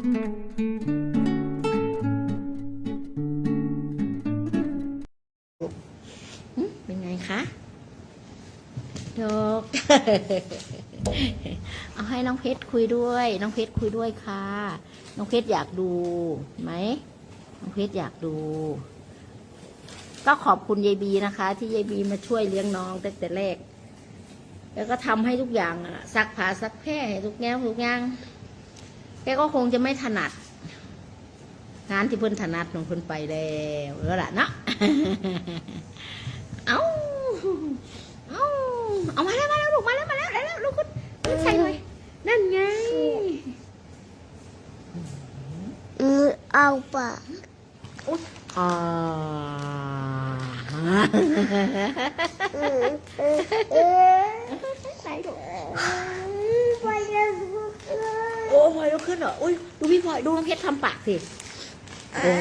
เป็นไงคะดอกเอาให้น้องเพชรคุยด้วย น้องเพชรคุยด้วยค่ะ น้องเพชรอยากดูไหมน้องเพชรอยากดู ก็ขอบคุณยายบีนะคะ ที่ยายบีมาช่วยเลี้ยงน้องตั้งแต่แรก แล้วก็ทำให้ทุกอย่างอะซักผ้าซักแพร่ทุกแง่ทุกอย่าง แกก็คงจะไม่ถนัด งานที่เพิ่นถนัดของเพิ่นไปแล้วแล้วล่ะเนาะเอาเอาเอามาแล้วมาแล้วลูกมาแล้วมาแล้วได้แล้วลูกคุณคุณใส่เลยนั่นไงมือเอาปากอ่าอืมเออเออ ไหนลูก ไปแล้ว โอ้พลอยลุกขึ้นเหรอ อุ้ยดูพี่พลอยดูน้องเพชรทำปากสิโอ้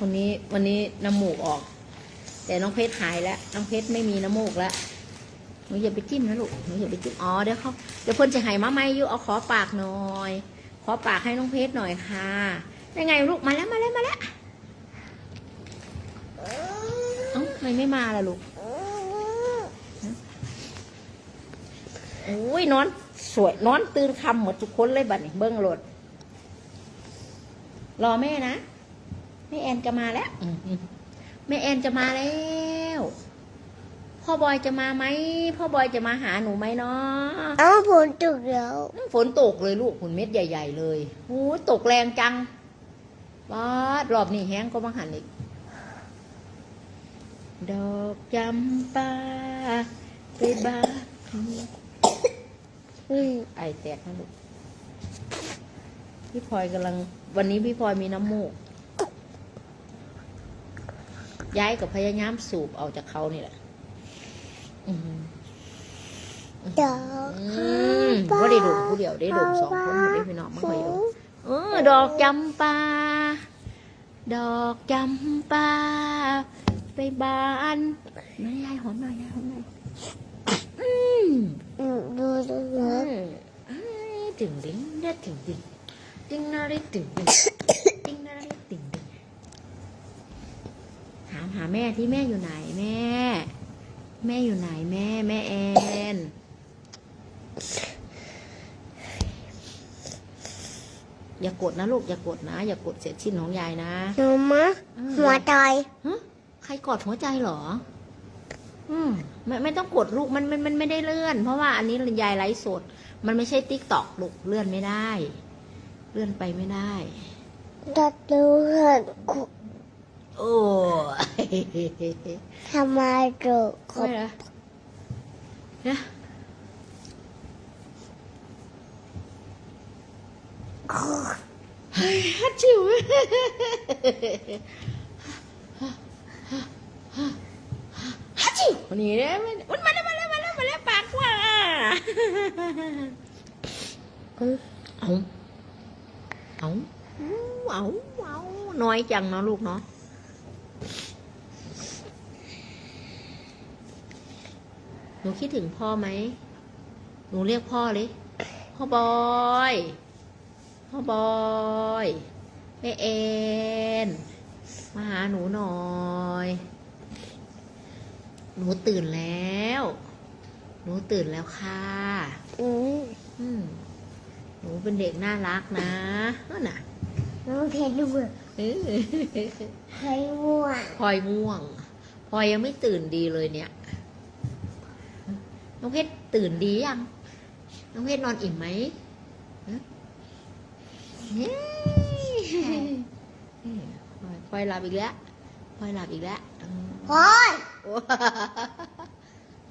วันนี้วันนี้น้ำมูกออก แต่น้องเพชรหายแล้ว น้องเพชรไม่มีน้ำมูกแล้วหนูอย่าไปจิ้มนะลูกหนูอย่าไปจิ้ม อ๋อเดี๋ยวเขาเดี๋ยวเพ่นจะหายมาไมอยู่เอาขอปากหน่อย ขอปากให้น้องเพชรหน่อยค่ะได้ไงลูกมาแล้วมาแล้วมาแล้วเอ้าทำไมไม่มาล่ะลูก โอ้ยนอน สวยนอนตื่นคำหมดทุกคนเลยบัดนี้เบิ้งรถรอแม่นะแม่แอนจะมาแล้วอืมแม่แอนจะมาแล้ว พ่อบอยจะมาไหมพ่อบอยจะมาหาหนูไหมเนาะเอาผลตกแล้วฝนตกเลยลูกฝนเม็ดใหญ่ ๆ เลยโอ้ยตกแรงจังวาดรอบนี้แห้งก็มาหันอีกดอกจำปาไปบ้าน อืมไอแตกนะลูกพี่พลอยกำลัง วันนี้พี่พลอยมีน้ำมูก ย้ายกับพยายามสูบออกจากเขานี่แหละอืมดอกอืมว่าได้ดมผู้เดียวได้ดมสองคนไม่ได้พี่น้องไม่ค่อยดมเออดอกจำปา ดอกจำปา ไปบานไม่ยายหอมหน่อยยายหอมหน่อยอืมอืม ดูดูเอนะอเอ้ยดึงดึงเด็ดดึงดึงดึงนาฬิกดึงดึงดึงนาฬิกดึงดึงถามหาแม่ที่แม่อยู่ไหนแม่ แม่อยู่ไหนแม่ แม่แอนอย่ากดนะลูกอย่ากดนะ อย่ากดเสียชิ้นของยายนะหนูมะหัวใจใครกดหัวใจเหรอ อืมไม่ไม่ต้องกดลูกมันมันมันไม่ได้เลื่อน เพราะว่าอันนี้ยายไลฟ์สด มันไม่ใช่ติ๊กตอกลูกเลื่อนไม่ได้ เลื่อนไปไม่ได้ตัดดูเห็นคุโอ้ทำไมเกิดขบไม่ละนะฮัดชิวฮัดชิ วันนี้เนี่ยมันมันมาแล้วมาแล้วมาแล้วมาแล้วปากกว่าเอาเอาเอาเอาเอาน้อยจังเนาะลูกเนาะหนูคิดถึงพ่อไหม หนูเรียกพ่อเลย พ่อบอย พ่อบอยแม่เอ็นมาหาหนูหน่อย หนูตื่นแล้ว หนูตื่นแล้วค่ะอืมอืมหนูเป็นเด็กน่ารักนะนั่นน่ะน้องเพชรดูเออใครม่วงพลอยง่วงพลอยยังไม่ตื่นดีเลยเนี่ย น้องเพชรตื่นดียัง น้องเพชรนอนอิ่มไหมฮะเย้พลอยพลอยหลับอีกแล้วพ ลอยหลับอีกแล้วอืมพลอยโอ้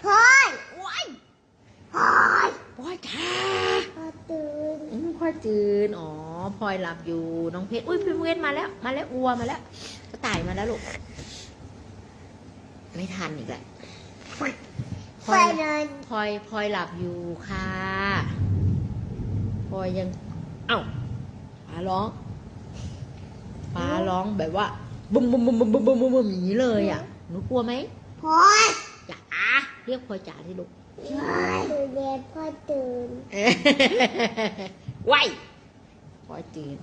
พลอยว้ายพลอยพลอยค่ะพลอยตื่นอืมพลอยตื่นอ๋อพลอยหลับอยู่น้องเพชรอุ้ยพี่เพชรมาแล้ว มาแล้ววัวมาแล้วกระต่ายมาแล้วลูกไม่ทันอีกแล้วพไฟลอยเดินพลอยพลอยหลับอยู่ค่ะพลอยยังเอ้าป้าร้องป้าร้องแบบว่า บุ้มบุ้มบุ้มบุ้มบุ้มบุ้มบุ้มอย่างนี้เลยอะหนูกลัวไหมพอยจ๋าเรียกพลอยจ๋าที่ลูกเรียนพ่อตื่นไหวพอยจืน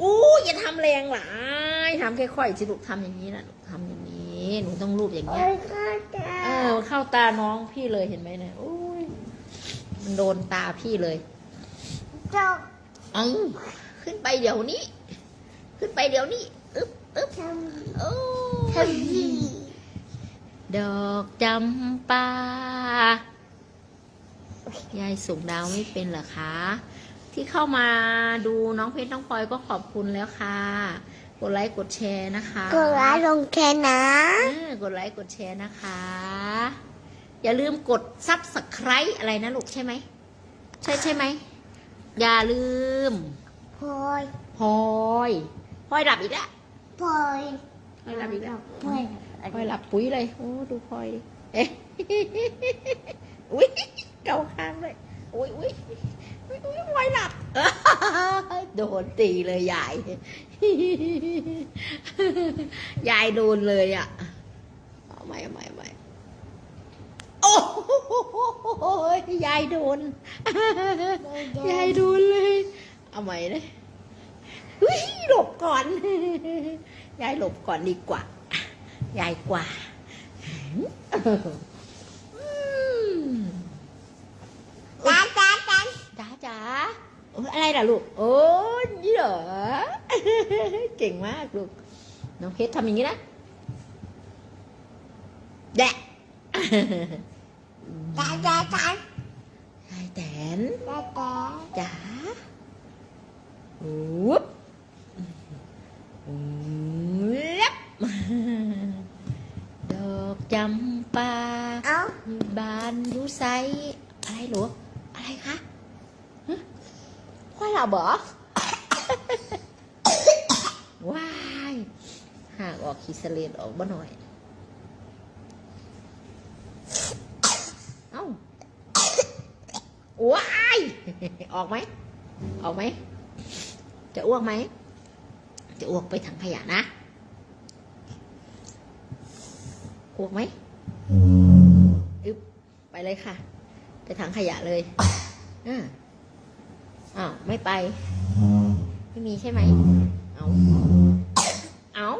อู้อย่าทำแรงหลายทำค่อยๆสิลูกทำอย่างนี้นะลูกทำอย่างนี้ หนูต้องรูปอย่างโอ้เงี้ยยข้าตาเออเข้าตาน้องพี่เลยเห็นไหมเนี่ยอุ้ยมันโดนตาพี่เลยจบเออขึ้นไปเดี๋ยวนี้ ขึ้นไปเดี๋ยวนี้ อึ๊บอึ๊บทำโอ้ทำดีดอกจำปายายส่งดาวไม่เป็นเหรอคะ ที่เข้ามาดูน้องเพชรน้องพลอยก็ขอบคุณแล้วค่ะ กดไลค์กดแชร์นะคะ กดไลค์ลงแค่นะเออกดไลค์กดแชร์นะคะ อย่าลืมกดซับสไครต์อะไรนะลูกใช่ไหม ใช่ใช่ไหม อย่าลืมพลอยพลอยพลอยหลับอีกแล้ว พลอยพลอยหลับอีกแล้วพลอยพลอยหลับปุ๋ยเลย โอ้ ดูพลอยดิเอ๊ะอุ้ยเกาค้างเลยอุ้ยอุ้ยอุ้ยอุ้ยพลอยหลับโดนตีเลยยายยายโดนเลยอะเอาใหม่เอาใหม่เอาใหม่โอ้โหยายโดนยายโดนเลย เอาใหม่เลยเฮ้ย หลบก่อน ยายหลบก่อนดีกว่า ยายกว่าอืมจ้าจ้าจ้าจ๋าจ๋าโอ้ยอะไรล่ะลูก โอ้ยนี่เหรอ เก่งมากลูก น้องเพชรทำอย่างนี้นะแดะจ้าจ้าจ้ายายแตนจ้าจ้าจ๋าวุ๊บเล็บ ดอกจำปา เอ้า บานอยูไซอะไรหรออะไรคะฮะ พ่อหลับอว้ายหากออกขีสเลนออกบ้าหน่อย เอ้าว้ายออกไหม ออกไหม จะอ้วกไหม จะอ้วกไปถังขยะนะ อ้วกไหมอึ๊บไปเลยค่ะ ไปถังขยะเลยอ่า อ้าวไม่ไป ไม่มีใช่ไหม เอาเอา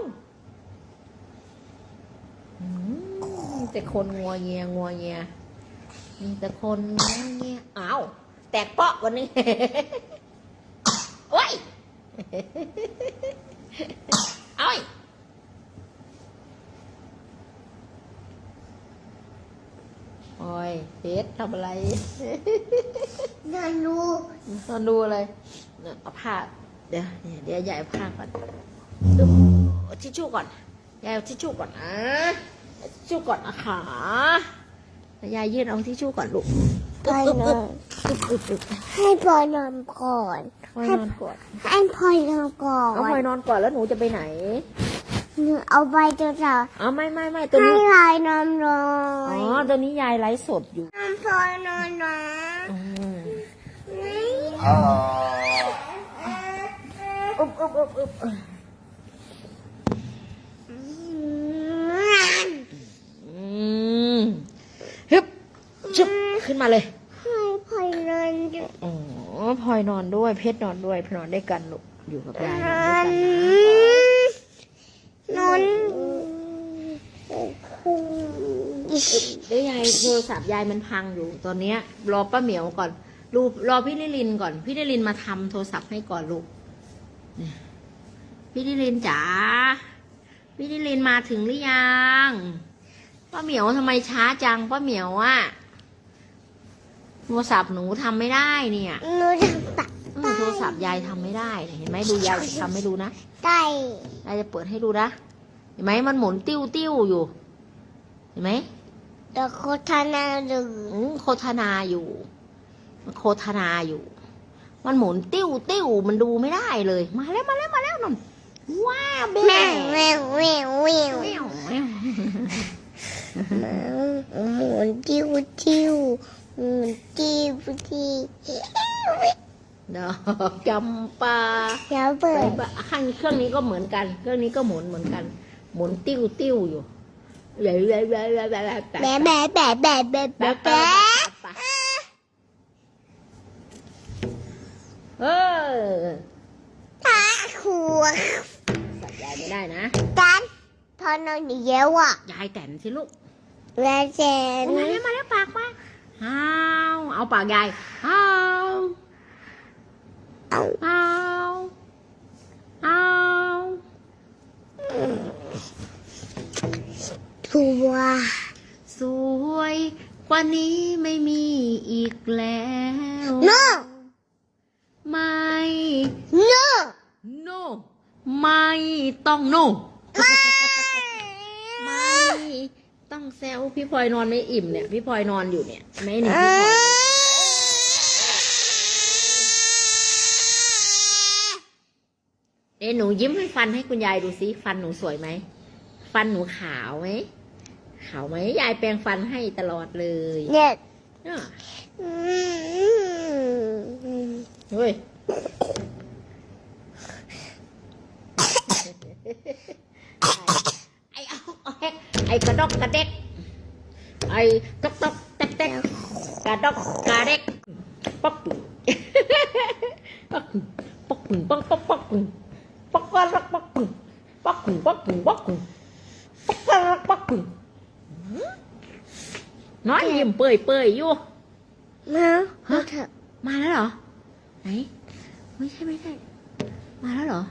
แต่คนงัวเงียงัวเงียมีแต่คนงัวเงียอ้าแตกเปาะวันนี้โอ้ยเอ้ยโอ้ยเพชรทำอะไร นานูตอนดูอะไรเนี่ยเอาผ้าเดี๋ยวเนี่ยเดี๋ยวยายเอาผ้าก่อนดูเอาทิชชู่ก่อนยายเอาทิชชู่ก่อนนะเอาทิชชู่ก่อนนะคะแล้วยายยื่นเอาทิชชู่ก่อนลูกพลอยนอนอึ๊บอึ๊บอึ๊บให้พลอยนอนก่อนพลอยนอนก่อนให้พลอยนอนก่อเอาพลอยนนอนก่อนแล้วหนูจะไปไหนหนูเอาไปตัวเสาเอาไม่ไม่ไม่ตัวให้นี้พลอยนอนรออ๋ยอตัวนี้ยายไลฟ์สดอยู่นอนพลอยนอนนะอืม นี่อึ๊บอึ๊บอึ๊บอึ๊บอืมฮึบชึบขึ้นมาเลยให้พลอยนอนอยู่อ๋อพลอยนอนด้วยเพชรนอนด้วยนอนด้วยกันลูกอยู่กับยายนอนด้วยกันนะนอนเดี๋ยวยายโทรศัพท์ยายมันพังอยู่ตอนเนี้ยรอป้าเหมียวก่อน รูรอพี่นิลินก่อน พี่นิลินมาทำโทรศัพท์ให้ก่อนลูกเนี่ยพี่นิลินจ๋าพี่นิลินมาถึงหรือยังป้าเหมียวทำไมช้าจังป้าเหมียวอะโทรศัพท์หนูทำไม่ได้เนี่ยหนูจะตัดเออโทรศัพท์ยายทำไม่ได้เนี่ยเห็นไหมดูยายจะทำให้ดูนะไก่ยายจะเปิดให้ดูนะเห็นไหมมันหมุนติ้วติ้วอยู่ เห็นไหมเดี๋ยวโคทนาดูอืมโฆษณาอยู่ มันโฆษณาอยู่ มันหมุนติ้วติ้วมันดูไม่ได้เลย มาแล้วมาแล้วมาแล้วนนว้าวเบ้แม่แม่แม่แม่แมวแมวหมุนติ้วติ้วหมุนติ้วติ้วดอกจำปาเดี๋ยวเปิไปดบะข้างเครื่องนี้ก็เหมือนกัน เครื่องนี้ก็หมุนเหมือนกัน หมุนติ้วติ้วอยู่เรื่อยๆๆๆๆๆแบะแบะแบะแบะแบะแบะแบะ อ ตาหัวสัตว์ยายไม่ได้นะตันพอนอนเยอะอะยายแต่นสิลูกแล้วเจนมาแล้วมาแล้วปากมาอ้าวเอาปากยายอ้าวอ้าวอ้าวทัวสวยกว่านี้ไม่มีอีกแล้วโน ไม่ โน no ไม่ต้อง no ไม่ไม่ต้องแซวพี่พลอยนอนไม่อิ่มเนี่ย พี่พลอยนอนอยู่เนี่ย ไม่หนีพี่พลอยเอ้หนูยิ้มให้ฟันให้คุณยายดูสิฟันหนูสวยไหม ฟันหนูขาวไหมขาวไหมยายแปรงฟันให้ตลอดเลยเนี่ยอะอืมเฮ้ย ไอ้เอาเอาแฮกไอ้กระดอกกระเด็ก ไอ้ตอกตอกแตกแตกกระดอกกระเด็กป๊อกปึ่งป๊อกปึ่งป๊อกปึ่งป๊อกป๊อกป๊อกปึ่งป๊อกกระดอกป๊อกปึ่งป๊อกปึ่งป๊อกปึ่งป๊อกปึ่งป๊อกกระดอกป๊อกปึ่งน้อยยิ้มเปื่อยเปื่อยอยู่มาเอาเถอะมาแล้วเหรอไหนไม่ใช่ไม่ใช่ มาแล้วเหรอ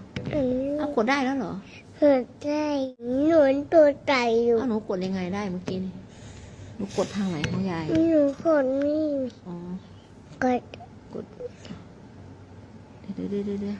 เอากดได้แล้วเหรอหัวใจหนุนตัวใจอยู่เอาหนูกดยังไงได้เมื่อกี้นี่หนูกดทางไหนของยายหนูกดนี่อ๋อกดกดเดี๋ยวเดี๋ยวเดี๋ยว